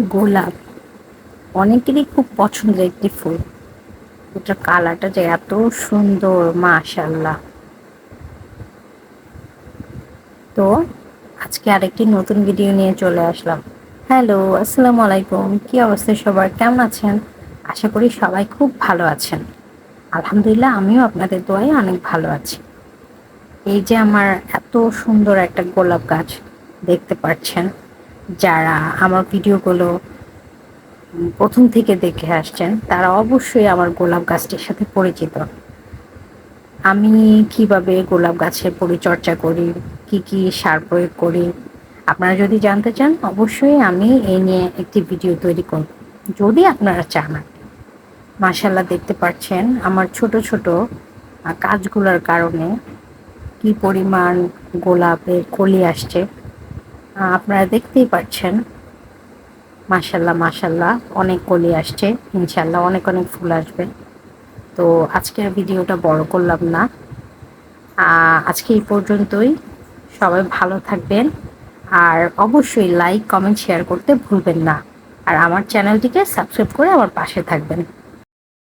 গোলাপ। অনেকেরই খুব পছন্দের একটি ফুল। এটার কালারটা যে এত সুন্দর মাশাল্লাহ তো, আজকে আরেকটি নতুন ভিডিও নিয়ে চলে আসলাম। হ্যালো আসসালামু আলাইকুম। কি অবস্থা সবার? কেমন আছেন? আশা করি সবাই খুব ভালো আছেন। আলহামদুলিল্লাহ, আমিও আপনাদের দোয়ায় অনেক ভালো আছি। এই যে আমার এত সুন্দর একটা গোলাপ গাছ দেখতে পাচ্ছেন। যারা আমার ভিডিওগুলো প্রথম থেকে দেখে আসছেন, তারা অবশ্যই আমার গোলাপ গাছটির সাথে পরিচিত। আমি কীভাবে গোলাপ গাছের পরিচর্যা করি, কি কি সার প্রয়োগ করি, আপনারা যদি জানতে চান, অবশ্যই আমি এই নিয়ে একটি ভিডিও তৈরি করব। যদি আপনারা চান মাসাল্লাহ দেখতে পাচ্ছেন আমার ছোট ছোট কাজগুলোর কারণে কি পরিমাণ গোলাপের কলি আসছে। আপনারা দেখতেই পাচ্ছেন। মাসাল্লাহ মাসাল্লাহ অনেক কলি আসছে। ইনশাল্লাহ অনেক অনেক ফুল আসবে। তো আজকের ভিডিওটা বড় করলাম না। আজকে এই পর্যন্তই। সবাই ভালো থাকবেন। আর অবশ্যই লাইক কমেন্ট শেয়ার করতে ভুলবেন না। আর আমার চ্যানেলটিকে সাবস্ক্রাইব করে আমার পাশে থাকবেন।